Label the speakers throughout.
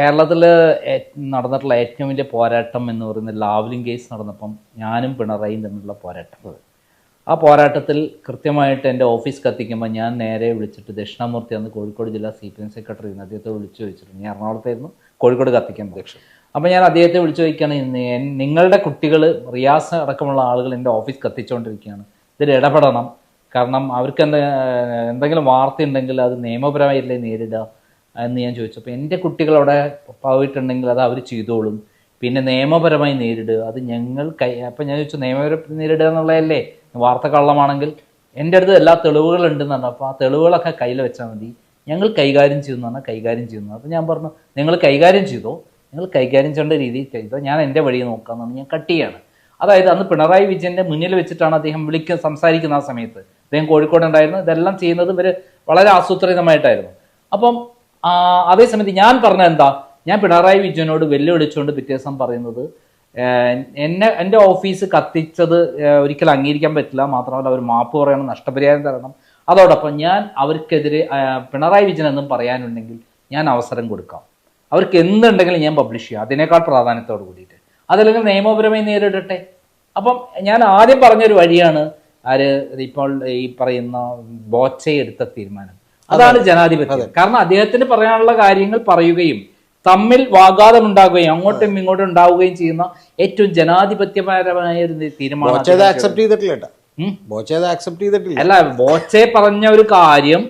Speaker 1: കേരളത്തിൽ നടന്നിട്ടുള്ള ഏറ്റവും വലിയ പോരാട്ടം എന്ന് പറയുന്നത് ലാവ്ലിൻ കേസ് നടന്നപ്പം ഞാനും പിണറായിയും തമ്മിലുള്ള പോരാട്ടം. ആ പോരാട്ടത്തിൽ കൃത്യമായിട്ട് എന്റെ ഓഫീസ് കത്തിക്കുമ്പോൾ ഞാൻ നേരെ വിളിച്ചിട്ട് ദക്ഷിണാമൂർത്തി അന്ന് കോഴിക്കോട് ജില്ലാ സി പി എം സെക്രട്ടറി അദ്ദേഹത്തെ വിളിച്ചു ചോദിച്ചിട്ടുണ്ട് ഞാൻ എറണാകുളത്തായിരുന്നു കോഴിക്കോട് കത്തിക്കാൻ അധ്യക്ഷൻ അപ്പോൾ ഞാൻ അദ്ദേഹത്തെ വിളിച്ചു ചോദിക്കുകയാണ് നിങ്ങളുടെ കുട്ടികൾ റിയാസ് അടക്കമുള്ള ആളുകൾ എന്റെ ഓഫീസ് കത്തിച്ചുകൊണ്ടിരിക്കുകയാണ് ഇതിൽ ഇടപെടണം. കാരണം അവർക്ക് എന്താ എന്തെങ്കിലും വാർത്ത ഉണ്ടെങ്കിൽ അത് നിയമപരമായില്ലേ നേരിടുക. എന്ന് ഞാൻ ചോദിച്ചു. അപ്പോൾ എന്റെ കുട്ടികൾ അവിടെ പോയിട്ടുണ്ടെങ്കിൽ അത് അവർ ചെയ്തോളും. പിന്നെ നിയമപരമായി നേരിടുക. അത് ഞങ്ങൾ കൈ അപ്പം ഞാൻ ചോദിച്ചു നിയമപരമായി നേരിടുക എന്നുള്ളതല്ലേ? വാർത്ത കള്ളമാണെങ്കിൽ. എന്റെ അടുത്ത് എല്ലാ തെളിവുകളുണ്ടെന്ന് പറഞ്ഞു. അപ്പോൾ ആ തെളിവുകളൊക്കെ കയ്യിൽ വെച്ചാൽ മതി. ഞങ്ങൾ കൈകാര്യം ചെയ്യുന്നു പറഞ്ഞാൽ കൈകാര്യം ചെയ്യുന്നു അപ്പോൾ ഞാൻ പറഞ്ഞു നിങ്ങൾ കൈകാര്യം ചെയ്തോ? നിങ്ങൾ കൈകാര്യം ചെയ്യേണ്ട രീതിയിൽ ചെയ്തോ? ഞാൻ എന്റെ വഴി നോക്കാമെന്നാണ് ഞാൻ കട്ട് ചെയ്യാണ്. അതായത് അന്ന് പിണറായി വിജയന്റെ മുന്നിൽ വെച്ചിട്ടാണ് അദ്ദേഹം വിളിക്കുക സംസാരിക്കുന്ന ആ സമയത്ത്. അദ്ദേഹം കോഴിക്കോട് ഉണ്ടായിരുന്നു. ഇതെല്ലാം ചെയ്യുന്നത് ഇവർ വളരെ ആസൂത്രിതമായിട്ടായിരുന്നു. അപ്പം അതേസമയത്ത് ഞാൻ പറഞ്ഞ എന്താ? ഞാൻ പിണറായി വിജയനോട് വെല്ലുവിളിച്ചുകൊണ്ട് പിറ്റേ ദിവസം പറയുന്നത് എന്നെ എന്റെ ഓഫീസ് കത്തിച്ചത് ഒരിക്കലും അംഗീകരിക്കാൻ പറ്റില്ല. മാത്രമല്ല അവർ മാപ്പ് പറയണം നഷ്ടപരിഹാരം തരണം. അതോടൊപ്പം ഞാൻ അവർക്കെതിരെ പിണറായി വിജയൻ എന്നും പറയാനുണ്ടെങ്കിൽ ഞാൻ അവസരം കൊടുക്കാം. അവർക്ക് എന്തുണ്ടെങ്കിലും ഞാൻ പബ്ലിഷ് ചെയ്യാം. അതിനേക്കാൾ പ്രാധാന്യത്തോട് കൂടിയിട്ട്. അതല്ലെങ്കിൽ നിയമപരമായി നേരിടട്ടെ. അപ്പം ഞാൻ ആദ്യം പറഞ്ഞൊരു വഴിയാണ് ആര് ഇപ്പോൾ ഈ പറയുന്ന ബോച്ചയെടുത്ത തീരുമാനം. അതാണ് ജനാധിപത്യം. കാരണം അദ്ദേഹത്തിന് പറയാനുള്ള കാര്യങ്ങൾ പറയുകയും തമ്മിൽ വാഗാതം ഉണ്ടാകുകയും അങ്ങോട്ടും ഇങ്ങോട്ടും ഉണ്ടാവുകയും ചെയ്യുന്ന ഏറ്റവും ജനാധിപത്യപരമായ ഒരു തീരുമാനം
Speaker 2: ആക്സെപ്റ്റ് ചെയ്തിട്ടില്ല ആക്സെപ്റ്റ്
Speaker 1: അല്ല ബോച്ചെ പറഞ്ഞ ഒരു കാര്യം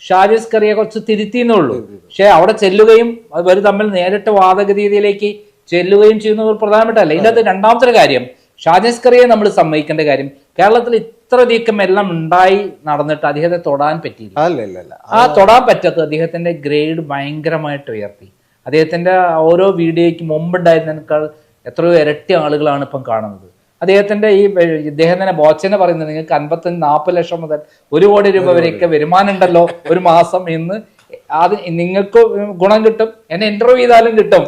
Speaker 1: ഷാരിസ് കറിയെ കുറച്ച് തിരുത്തിയെന്നുള്ളൂ. പക്ഷെ അവിടെ ചെല്ലുകയും അവർ തമ്മിൽ നേരിട്ട് വാദഗതിയിലേക്ക് ചെല്ലുകയും ചെയ്യുന്ന ഒരു പ്രധാനപ്പെട്ടല്ല ഇതിനകത്ത് രണ്ടാമത്തെ കാര്യം ഷാജസ് കറിയെ നമ്മൾ സമ്മതിക്കേണ്ട കാര്യം കേരളത്തിൽ ഇത്രയധികം എല്ലാം ഉണ്ടായി നടന്നിട്ട് അദ്ദേഹത്തെ തൊടാൻ പറ്റിയില്ല. ആ തൊടാൻ പറ്റാത്ത അദ്ദേഹത്തിന്റെ ഗ്രേഡ് ഭയങ്കരമായിട്ട് ഉയർത്തി. അദ്ദേഹത്തിന്റെ ഓരോ വീഡിയോയ്ക്ക് മുമ്പുണ്ടായിരുന്നതിനേക്കാൾ എത്രയോ ഇരട്ടി ആളുകളാണ് ഇപ്പം കാണുന്നത്. അദ്ദേഹത്തിന്റെ ഈ ഇദ്ദേഹം തന്നെ ബോച്ചനെ പറയുന്നത് നിങ്ങൾക്ക് അൻപത്തഞ്ച് നാൽപ്പത് ലക്ഷം മുതൽ ഒരു കോടി രൂപ വരെയൊക്കെ വരുമാനം ഉണ്ടല്ലോ ഒരു മാസം എന്ന് അത് നിങ്ങൾക്ക് ഗുണം കിട്ടും എന്നെ ഇന്റർവ്യൂ ചെയ്താലും കിട്ടും.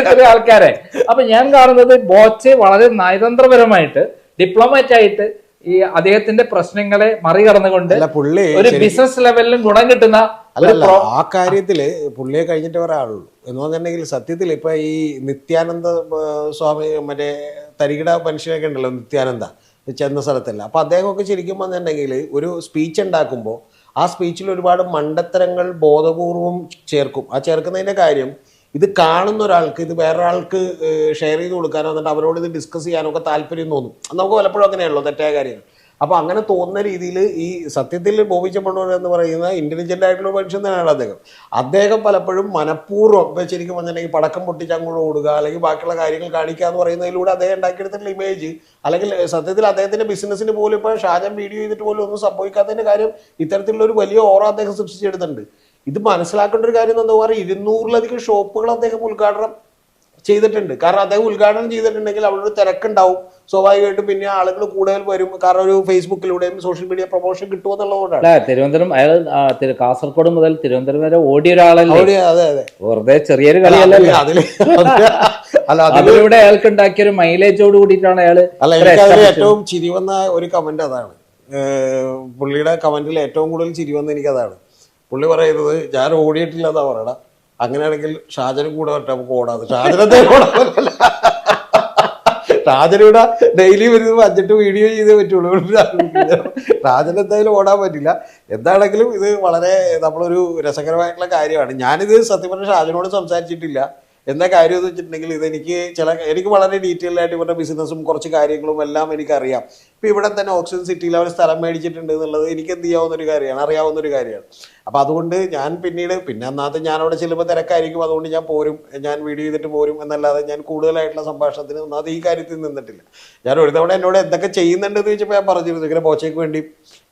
Speaker 1: എത്ര ആൾക്കാരെ. അപ്പൊ ഞാൻ കാണുന്നത് ബോച്ചെ വളരെ നയതന്ത്രപരമായിട്ട് ഡിപ്ലോമാറ്റ് ആയിട്ട് ഈ അദ്ദേഹത്തിന്റെ പ്രശ്നങ്ങളെ മറികടന്നുകൊണ്ട്
Speaker 2: പുള്ളി
Speaker 1: ഒരു ബിസിനസ് ലെവലിലും ഗുണം കിട്ടുന്ന
Speaker 2: ആ കാര്യത്തിൽ പുള്ളിയെ കഴിഞ്ഞിട്ട് ഒരാളുള്ളൂ. എന്ന് പറഞ്ഞിട്ടുണ്ടെങ്കിൽ സത്യത്തിൽ ഇപ്പൊ ഈ നിത്യാനന്ദ സ്വാമി മറ്റേ തരികിട മനുഷ്യനൊക്കെ ഉണ്ടല്ലോ നിത്യാനന്ദ ചെന്ന സ്ഥലത്തല്ല. അപ്പൊ അദ്ദേഹമൊക്കെ ശരിക്കും വന്നിട്ടുണ്ടെങ്കിൽ ഒരു സ്പീച്ച് ഉണ്ടാക്കുമ്പോൾ ആ സ്പീച്ചിൽ ഒരുപാട് മണ്ടത്തരങ്ങൾ ബോധപൂർവം ചേർക്കും. ആ ചേർക്കുന്നതിന്റെ കാര്യം ഇത് കാണുന്ന ഒരാൾക്ക് ഇത് വേറൊരാൾക്ക് ഷെയർ ചെയ്ത് കൊടുക്കാനോ എന്നിട്ട് അവരോട് ഇത് ഡിസ്കസ് ചെയ്യാനോ ഒക്കെ താല്പര്യം തോന്നും. നമുക്ക് പലപ്പോഴും അങ്ങനെയുള്ളൂ തെറ്റായ കാര്യങ്ങൾ. അപ്പോൾ അങ്ങനെ തോന്നുന്ന രീതിയിൽ ഈ സത്യത്തിൽ ബോബി ചെമ്മണ്ണൂർ എന്ന് പറയുന്ന ഇന്റലിജന്റ് ആയിട്ടുള്ള മനുഷ്യൻ തന്നെയാണ് അദ്ദേഹം. അദ്ദേഹം പലപ്പോഴും മനഃപൂർവം ശരിക്കും പറഞ്ഞിട്ടുണ്ടെങ്കിൽ പടക്കം പൊട്ടിച്ച് അങ്ങോട്ട് ഓടുക അല്ലെങ്കിൽ ബാക്കിയുള്ള കാര്യങ്ങൾ കാണിക്കുക എന്ന് പറയുന്നതിലൂടെ അദ്ദേഹം ഉണ്ടാക്കിയെടുത്തിട്ടുള്ള ഇമേജ് അല്ലെങ്കിൽ സത്യത്തിൽ അദ്ദേഹത്തിന്റെ ബിസിനസ്സിന് പോലും ഇപ്പോൾ ഷാജൻ വീഡിയോ ചെയ്തിട്ട് പോലും ഒന്നും സംഭവിക്കാത്തതിന്റെ കാര്യം ഇത്തരത്തിലുള്ള ഒരു വലിയ ഓറ അദ്ദേഹം സൃഷ്ടിച്ചെടുത്തിട്ടുണ്ട്. ഇത് മനസ്സിലാക്കേണ്ട ഒരു കാര്യം എന്താ പറയുക? ഇരുന്നൂറിലധികം ഷോപ്പുകൾ അദ്ദേഹം ഉദ്ഘാടനം ചെയ്തിട്ടുണ്ട്. കാരണം അദ്ദേഹം ഉദ്ഘാടനം ചെയ്തിട്ടുണ്ടെങ്കിൽ അവിടെ ഒരു തിരക്കുണ്ടാവും. സ്വാഭാവികമായിട്ടും പിന്നെ ആളുകൾ കൂടുതൽ വരും. കാരണം ഒരു ഫേസ്ബുക്കിലൂടെയും സോഷ്യൽ മീഡിയ പ്രൊമോഷൻ കിട്ടുമെന്നുള്ളതുകൊണ്ടാണ്
Speaker 1: അല്ല തിരുവനന്തപുരം അയാൾ കാസർഗോഡ് മുതൽ തിരുവനന്തപുരം വരെ ഓടിയ ഒരാളല്ലേ?
Speaker 2: അതെ അതെ.
Speaker 1: വെറുതെ ചെറിയൊരു കളിയല്ലല്ലോ.
Speaker 2: അതിൽ അല്ല
Speaker 1: അതിലൂടെ അയാൾക്ക് ഉണ്ടാക്കിയ ഒരു മൈലേജോട് കൂടിയിട്ടാണ്
Speaker 2: അല്ല എനിക്ക് ഏറ്റവും ചിരി വന്ന ഒരു കമന്റ് അതാണ്. പുള്ളിയുടെ കമന്റിൽ ഏറ്റവും കൂടുതൽ ചിരി വന്ന എനിക്ക് അതാണ്. പുള്ളി പറയുന്നത് ഞാൻ ഓടിയിട്ടില്ല എന്നാ പറയണ. അങ്ങനെയാണെങ്കിൽ ഷാജനും കൂടെ വരട്ടെ നമുക്ക് ഓടാതെ ഷാജനത്തെ ഓടാൻ പറ്റില്ല. ഡെയിലി വരുന്നത് അഞ്ചെട്ട് വീഡിയോ ചെയ്തേ പറ്റുള്ളൂ. ഷാജൻ എന്തായാലും ഓടാൻ പറ്റില്ല. എന്താണെങ്കിലും ഇത് വളരെ നമ്മളൊരു രസകരമായിട്ടുള്ള കാര്യമാണ്. ഞാനിത് സത്യം പറഞ്ഞ ഷാജനോട് സംസാരിച്ചിട്ടില്ല. എന്താ കാര്യം എന്ന് വെച്ചിട്ടുണ്ടെങ്കിൽ ഇതെനിക്ക് ചില എനിക്ക് വളരെ ഡീറ്റെയിൽ ആയിട്ട് ഇവരുടെ ബിസിനസ്സും കുറച്ച് കാര്യങ്ങളും എല്ലാം എനിക്കറിയാം. ഇപ്പം ഇവിടെ തന്നെ ഓക്സിജൻ സിറ്റിയിൽ അവർ സ്ഥലം മേടിച്ചിട്ടുണ്ട് എന്നുള്ളത് എനിക്ക് എന്ത് ചെയ്യാവുന്ന ഒരു കാര്യമാണ് അറിയാവുന്ന ഒരു കാര്യമാണ്. അപ്പോൾ അതുകൊണ്ട് ഞാൻ പിന്നീട് പിന്നെ അന്നാത്ത ഞാൻ അവിടെ ചെല്ലുമ്പോൾ തിരക്കായിരിക്കും അതുകൊണ്ട് ഞാൻ പോരും ഞാൻ വീഡിയോ ചെയ്തിട്ട് പോരും എന്നല്ലാതെ ഞാൻ കൂടുതലായിട്ടുള്ള സംഭാഷണത്തിന് ഒന്നാമത് ഈ കാര്യത്തിൽ നിന്നിട്ടില്ല. ഞാൻ ഒരു തവണ എന്നോട് എന്തൊക്കെ ചെയ്യുന്നുണ്ടെന്ന് ചോദിച്ചപ്പോൾ ഞാൻ പറഞ്ഞിരുന്നു ഇങ്ങനെ ബോച്ചയ്ക്ക് വേണ്ടി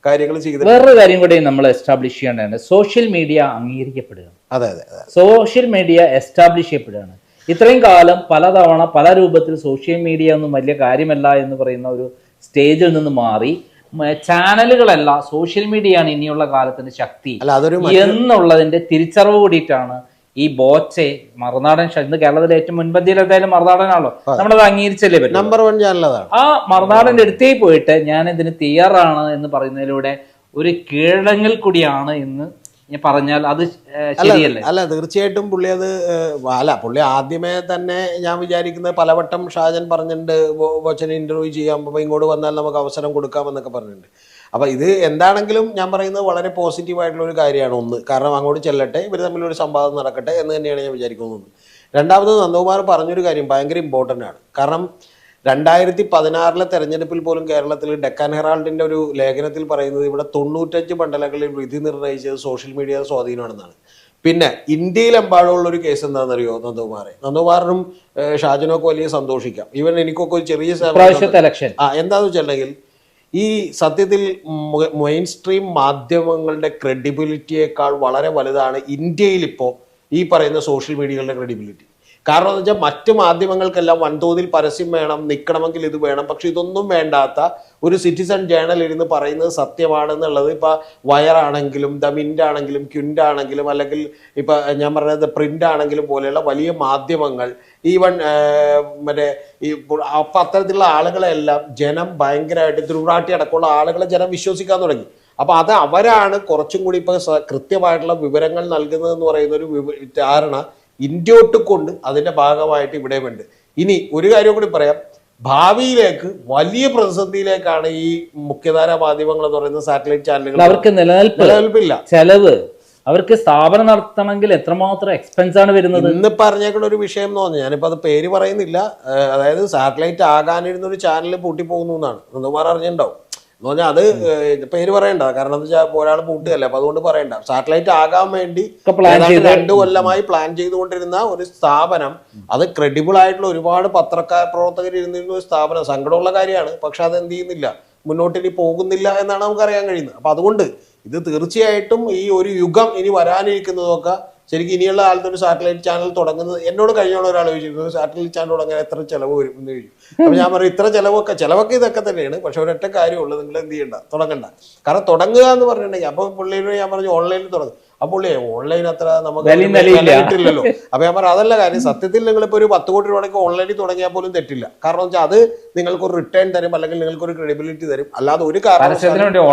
Speaker 2: കാര്യങ്ങൾ ചെയ്തു
Speaker 1: വേറൊരു കാര്യം കൂടി നമ്മൾ എസ്റ്റാബ്ലിഷ് ചെയ്യേണ്ടതാണ് സോഷ്യൽ മീഡിയ അംഗീകരിക്കപ്പെടുക.
Speaker 2: അതെ അതെ
Speaker 1: സോഷ്യൽ മീഡിയ എസ്റ്റാബ്ലിഷ് ചെയ്യപ്പെടുകയാണ്. ഇത്രയും കാലം പലതവണ പല രൂപത്തിൽ സോഷ്യൽ മീഡിയ ഒന്നും വലിയ കാര്യമല്ല എന്ന് പറയുന്ന ഒരു സ്റ്റേജിൽ നിന്ന് മാറി. ചാനലുകളല്ല സോഷ്യൽ മീഡിയ ആണ് ഇനിയുള്ള കാലത്തിന്റെ ശക്തി എന്നുള്ളതിന്റെ തിരിച്ചറിവ് കൂടിയിട്ടാണ് ഈ ബോച്ചെ മറുനാടൻ ഇന്ന് കേരളത്തിലെ ഏറ്റവും മുൻപന്തിയിൽ എന്തായാലും മറുനാടനാണല്ലോ. നമ്മളത് അംഗീകരിച്ചല്ലേ പറ്റും?
Speaker 2: നമ്പർ വൺ ചാനലാണ്
Speaker 1: ആ മറുനാടന്റെ അടുത്തേ പോയിട്ട് ഞാൻ ഇതിന് തയ്യാറാണ് എന്ന് പറയുന്നതിലൂടെ ഒരു കീഴടങ്ങൽ കൂടിയാണ് ഇന്ന് ഞാൻ പറഞ്ഞാൽ അത്
Speaker 2: അല്ല
Speaker 1: ശരിയല്ലേ?
Speaker 2: അല്ല തീർച്ചയായിട്ടും പുള്ളി അത് അല്ല പുള്ളി ആദ്യമേ തന്നെ ഞാൻ വിചാരിക്കുന്നത് പലവട്ടം ഷാജൻ പറഞ്ഞിട്ടുണ്ട് ബോച്ചനെ ഇന്റർവ്യൂ ചെയ്യാം അപ്പൊ ഇങ്ങോട്ട് വന്നാൽ നമുക്ക് അവസരം കൊടുക്കാമെന്നൊക്കെ പറഞ്ഞിട്ടുണ്ട്. അപ്പൊ ഇത് എന്താണെങ്കിലും ഞാൻ പറയുന്നത് വളരെ പോസിറ്റീവായിട്ടുള്ള ഒരു കാര്യമാണ് ഒന്ന്. കാരണം അങ്ങോട്ട് ചെല്ലട്ടെ ഇവർ തമ്മിലൊരു സംവാദം നടക്കട്ടെ എന്ന് തന്നെയാണ് ഞാൻ വിചാരിക്കുന്നത്. രണ്ടാമത് നന്ദകുമാർ പറഞ്ഞൊരു കാര്യം ഭയങ്കര ഇമ്പോർട്ടന്റ് ആണ്. കാരണം രണ്ടായിരത്തി പതിനാറിലെ തെരഞ്ഞെടുപ്പിൽ പോലും കേരളത്തിൽ ഡെക്കാൻ ഹെറാൾഡിന്റെ ഒരു ലേഖനത്തിൽ പറയുന്നത് ഇവിടെ തൊണ്ണൂറ്റഞ്ച് മണ്ഡലങ്ങളിൽ വിധി നിർണയിച്ചത് സോഷ്യൽ മീഡിയ സ്വാധീനമാണെന്നാണ്. പിന്നെ ഇന്ത്യയിലെമ്പാടുള്ള ഒരു കേസ് എന്താണെന്നറിയോ നന്ദകുമാറെ? നന്ദകുമാറിനും ഷാജനൊക്കെ വലിയ സന്തോഷിക്കാം. ഈവൻ എനിക്കൊക്കെ ഒരു ചെറിയ ആ എന്താന്ന് വെച്ചിട്ടുണ്ടെങ്കിൽ ഈ സത്യത്തിൽ മെയിൻ സ്ട്രീം മാധ്യമങ്ങളുടെ ക്രെഡിബിലിറ്റിയേക്കാൾ വളരെ വലുതാണ് ഇന്ത്യയിൽ ഇപ്പോ ഈ പറയുന്ന സോഷ്യൽ മീഡിയകളുടെ ക്രെഡിബിലിറ്റി കാരണം എന്ന് വെച്ചാൽ മറ്റു മാധ്യമങ്ങൾക്കെല്ലാം വൻതോതിൽ പരസ്യം വേണം നിൽക്കണമെങ്കിൽ ഇത് വേണം. പക്ഷെ ഇതൊന്നും വേണ്ടാത്ത ഒരു സിറ്റിസൺ ജേണൽ ഇരുന്ന് പറയുന്നത് സത്യമാണെന്നുള്ളത് ഇപ്പൊ വയറാണെങ്കിലും ദ മിന്റ് ആണെങ്കിലും ക്യുന്റ് ആണെങ്കിലും അല്ലെങ്കിൽ ഇപ്പൊ ഞാൻ പറഞ്ഞത് പ്രിന്റ് ആണെങ്കിലും പോലെയുള്ള വലിയ മാധ്യമങ്ങൾ ഈവൻ മറ്റേ ഈ അപ്പൊ അത്തരത്തിലുള്ള ആളുകളെല്ലാം ജനം ഭയങ്കരമായിട്ട് തിരുവ്രാട്ടി അടക്കമുള്ള ആളുകളെ ജനം വിശ്വസിക്കാൻ തുടങ്ങി. അപ്പൊ അത് അവരാണ് കുറച്ചും കൂടി ഇപ്പൊ കൃത്യമായിട്ടുള്ള വിവരങ്ങൾ നൽകുന്നതെന്ന് പറയുന്ന ഒരു ധാരണ ഇന്ത്യോട്ട് കൊണ്ട് അതിന്റെ ഭാഗമായിട്ട് ഇവിടെയുമുണ്ട് ഇനി ഒരു കാര്യം കൂടി പറയാം. ഭാവിയിലേക്ക് വലിയ പ്രതിസന്ധിയിലേക്കാണ് ഈ മുഖ്യധാര മാധ്യമങ്ങൾ എന്ന് പറയുന്ന സാറ്റലൈറ്റ് ചാനലുകൾ
Speaker 1: അവർക്ക് നിലനിൽപ്പ്
Speaker 2: നിലനിൽപ്പില്ല.
Speaker 1: ചെലവ് അവർക്ക് സ്ഥാപനം നടത്തണമെങ്കിൽ എത്രമാത്രം എക്സ്പെൻസ് ആണ് വരുന്നത്?
Speaker 2: ഇന്ന് പറഞ്ഞേക്കുന്ന ഒരു വിഷയം എന്ന് പറഞ്ഞു ഞാനിപ്പോൾ അത് പേര് പറയുന്നില്ല. അതായത് സാറ്റലൈറ്റ് ആകാനിരുന്ന ഒരു ചാനൽ പൂട്ടിപ്പോകുന്നു എന്നാണ്. നന്ദകുമാർ അറിഞ്ഞിട്ടുണ്ടാവും. എന്ന് പറഞ്ഞാൽ അത് പേര് പറയണ്ട. കാരണം എന്താ വെച്ചാൽ ഒരാൾ പൂട്ടുകയല്ല? അപ്പൊ അതുകൊണ്ട് പറയണ്ട. സാറ്റലൈറ്റ് ആകാൻ വേണ്ടി രണ്ടു കൊല്ലമായി പ്ലാൻ ചെയ്തുകൊണ്ടിരുന്ന ഒരു സ്ഥാപനം അത് ക്രെഡിബിൾ ആയിട്ടുള്ള ഒരുപാട് പത്രക്കാർ പ്രവർത്തകർ ഇരുന്നിരുന്ന ഒരു സ്ഥാപനം. സങ്കടമുള്ള കാര്യമാണ്. പക്ഷെ അത് എന്ത് ചെയ്യുന്നില്ല. മുന്നോട്ട് ഇനി പോകുന്നില്ല എന്നാണ് നമുക്ക് അറിയാൻ കഴിയുന്നത്. അപ്പൊ അതുകൊണ്ട് ഇത് തീർച്ചയായിട്ടും ഈ ഒരു യുഗം ഇനി വരാനിരിക്കുന്നതൊക്കെ ശരിക്കും ഇനിയുള്ള കാലത്ത് ഒരു സാറ്റലൈറ്റ് ചാനൽ തുടങ്ങുന്നത് എന്നോട് കഴിഞ്ഞുള്ള ഒരാൾ ഒരു സാറ്റലൈറ്റ് ചാനൽ തുടങ്ങാൻ എത്ര ചിലവ് വരും? എന്ന് ചോദിച്ചു. അപ്പൊ ഞാൻ പറയും ഇത്ര ചിലവൊക്കെ ചിലവൊക്കെ ഇതൊക്കെ തന്നെയാണ് പക്ഷെ ഒരൊറ്റ കാര്യമുള്ളൂ നിങ്ങൾ എന്ത് ചെയ്യണ്ട തുടങ്ങണ്ട. കാരണം തുടങ്ങുക എന്ന് പറഞ്ഞിട്ടുണ്ടെങ്കിൽ അപ്പൊ പുള്ളിയോട് ഞാൻ പറഞ്ഞു ഓൺലൈനിൽ തുടങ്ങും. ആ പുള്ളിയെ ഓൺലൈൻ അത്ര നമുക്ക് കിട്ടില്ലല്ലോ അപ്പൊ ഞാൻ പറഞ്ഞു അതല്ല കാര്യം. സത്യത്തിൽ നിങ്ങൾ ഇപ്പൊ ഒരു പത്ത് കോടി രൂപയ്ക്ക് ഓൺലൈനിൽ തുടങ്ങിയാൽ പോലും തെറ്റില്ല. കാരണം വെച്ചാൽ അത് നിങ്ങൾക്ക് ഒരു റിട്ടേൺ തരും അല്ലെങ്കിൽ നിങ്ങൾക്ക് ഒരു ക്രെഡിബിലിറ്റി തരും. അല്ലാതെ ഒരു
Speaker 1: കാരണം
Speaker 2: കാരണവശാലും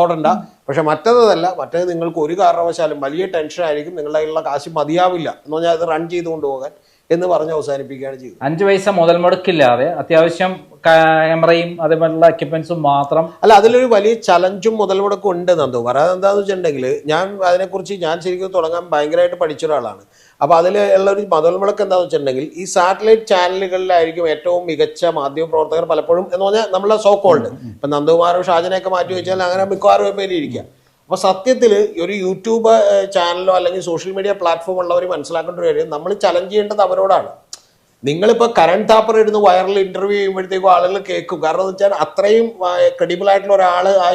Speaker 2: ഓടണ്ട പക്ഷെ മറ്റേതല്ല മറ്റേത് നിങ്ങൾക്ക് ഒരു കാരണവശാലും വലിയ ടെൻഷൻ ആയിരിക്കും. നിങ്ങളുടെ കയ്യിലുള്ള കാശ് മതിയാവില്ല. എന്ന് പറഞ്ഞാൽ അത് റൺ ചെയ്തുകൊണ്ട് കൊണ്ടുപോകാൻ എന്ന് പറഞ്ഞ് അവസാനിപ്പിക്കുകയാണ് ചെയ്തത്.
Speaker 1: അഞ്ച് പൈസ മുതൽ മുടക്കില്ലാതെ അത്യാവശ്യം ക്യാമറയും അതേപോലുള്ള എക്യുപ്മെന്റ്സും മാത്രം
Speaker 2: അല്ല അതിലൊരു വലിയ ചലഞ്ചും മുതൽ മുടക്കും ഉണ്ട് നന്ദു. പറയാതെ എന്താന്ന് വെച്ചിട്ടുണ്ടെങ്കിൽ ഞാൻ അതിനെക്കുറിച്ച് ഞാൻ ശരിക്കും തുടങ്ങാൻ ഭയങ്കരമായിട്ട് പഠിച്ച ഒരാളാണ്. അപ്പോൾ അതിൽ ഉള്ള ഒരു മുതൽ മുടക്ക് എന്താണെന്ന് വെച്ചിട്ടുണ്ടെങ്കിൽ ഈ സാറ്റലൈറ്റ് ചാനലുകളിലായിരിക്കും ഏറ്റവും മികച്ച മാധ്യമ പ്രവർത്തകർ പലപ്പോഴും എന്ന് പറഞ്ഞാൽ നമ്മളെ സോക്കോൾഡ് കോൾഡ് ഇപ്പം നന്ദകുമാറും ഷാജനെയൊക്കെ മാറ്റി വെച്ചാൽ അങ്ങനെ മിക്കവാറും പേര് ഇരിക്കുക. അപ്പോൾ സത്യത്തിൽ ഒരു യൂട്യൂബ് ചാനലോ അല്ലെങ്കിൽ സോഷ്യൽ മീഡിയ പ്ലാറ്റ്ഫോം ഉള്ളവർ മനസ്സിലാക്കേണ്ട ഒരു കാര്യം നമ്മൾ ചലഞ്ച് ചെയ്യേണ്ടത് അവരോടാണ്. നിങ്ങളിപ്പോൾ കരൺ താപ്പർ ഇരുന്ന് വൈറൽ ഇന്റർവ്യൂ ചെയ്യുമ്പോഴത്തേക്കും ആളുകൾ കേൾക്കും. കാരണം എന്ന് വെച്ചാൽ അത്രയും ക്രെഡിബിൾ ആയിട്ടുള്ള ഒരാൾ ആ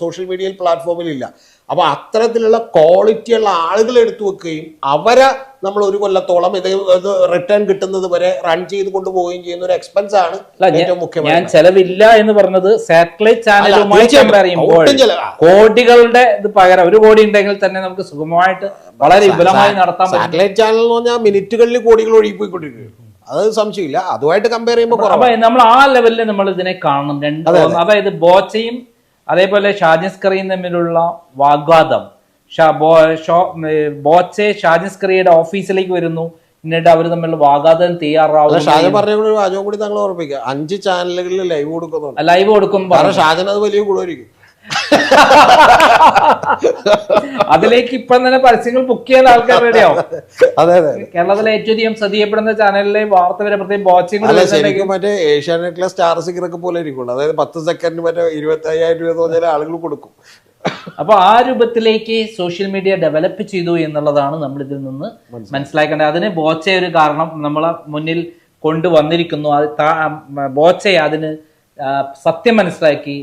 Speaker 2: സോഷ്യൽ മീഡിയയിൽ പ്ലാറ്റ്ഫോമിൽ ഇല്ല. അപ്പോൾ അത്തരത്തിലുള്ള ക്വാളിറ്റിയുള്ള ആളുകൾ എടുത്തു വെക്കുകയും അവരെ നമ്മൾ ഒരു കൊല്ലത്തോളം ഇത് ഇത് റിട്ടേൺ കിട്ടുന്നത് വരെ റൺ ചെയ്ത് കൊണ്ടുപോവുകയും ചെയ്യുന്ന ഒരു എക്സ്പെൻസ് ആണ്
Speaker 1: ഏറ്റവും
Speaker 2: ഏറ്റവും
Speaker 1: ഞാൻ ചെലവില്ല എന്ന് പറഞ്ഞത് സാറ്റലൈറ്റ് ചാനലുമായി. കമ്പയർ ചെയ്യുമ്പോൾ കോടികളുടെ ഇത് പകരം ഒരു കോടി ഉണ്ടെങ്കിൽ തന്നെ നമുക്ക് സുഗമമായിട്ട് വളരെ വിപുലമായി നടത്താൻ
Speaker 2: സാറ്റലൈറ്റ് ചാനൽ എന്ന് പറഞ്ഞാൽ മിനിറ്റുകളിൽ കോടികൾ ഒഴുകിപ്പോയിക്കൊണ്ടിരിക്കുകയാണ്. അത് സംശയമില്ല. അതുമായിട്ട് കമ്പയർ ചെയ്യുമ്പോൾ
Speaker 1: നമ്മൾ ആ ലെവലിൽ നമ്മൾ ഇതിനെ കാണണം. രണ്ട് അതായത് ബോച്ചയും അതേപോലെ ഷാജിസ്കറിയും തമ്മിലുള്ള വാഗ്വാദം. ബോച്ചെ ഷാജിസ്കറിയുടെ ഓഫീസിലേക്ക് വരുന്നു. എന്നിട്ട് അവർ തമ്മിൽ വാഗ്വാദം തയ്യാറാവും
Speaker 2: ഷാജൻ പറഞ്ഞ കൂടി താങ്കൾ ഓർപ്പിക്കുക. അഞ്ച് ചാനലുകളിൽ ലൈവ് കൊടുക്കുന്നു
Speaker 1: ലൈവ് കൊടുക്കുമ്പോൾ
Speaker 2: ഷാജൻ അത് വലിയ ഗുണമായിരിക്കും.
Speaker 1: അതിലേക്ക് ഇപ്പം തന്നെ പരസ്യങ്ങൾ ബുക്ക് ചെയ്യാൻ ആൾക്കാർ റെഡിയാവും
Speaker 2: അതെ അതെ
Speaker 1: കേരളത്തിലെ ഏറ്റവും അധികം ശ്രദ്ധിക്കപ്പെടുന്ന ചാനലിലെ വാർത്ത വരെ പ്രത്യേകം വാച്ചിങ്
Speaker 2: ശരിക്കും മറ്റേ ഏഷ്യാനെറ്റിലെ സ്റ്റാർ സിംഗറൊക്കെ പോലെ ഇരിക്കുള്ളൂ. അതായത് പത്ത് സെക്കൻഡ് മറ്റേ ഇരുപത്തി അയ്യായിരം രൂപ പറഞ്ഞാൽ ആളുകൾ കൊടുക്കും.
Speaker 1: അപ്പൊ ആ രൂപത്തിലേക്ക് സോഷ്യൽ മീഡിയ ഡെവലപ്പ് ചെയ്തു എന്നുള്ളതാണ് നമ്മൾ ഇതിൽ നിന്ന് മനസ്സിലാക്കേണ്ടത്. അതിന് ബോച്ച ഒരു കാരണം നമ്മളെ മുന്നിൽ കൊണ്ടുവന്നിരിക്കുന്നു. അത് അതിന് സത്യം മനസ്സിലാക്കി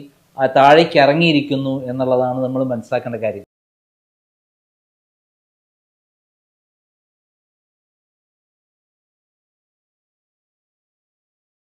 Speaker 1: താഴേക്ക് ഇറങ്ങിയിരിക്കുന്നു എന്നുള്ളതാണ് നമ്മൾ മനസ്സിലാക്കേണ്ട കാര്യം.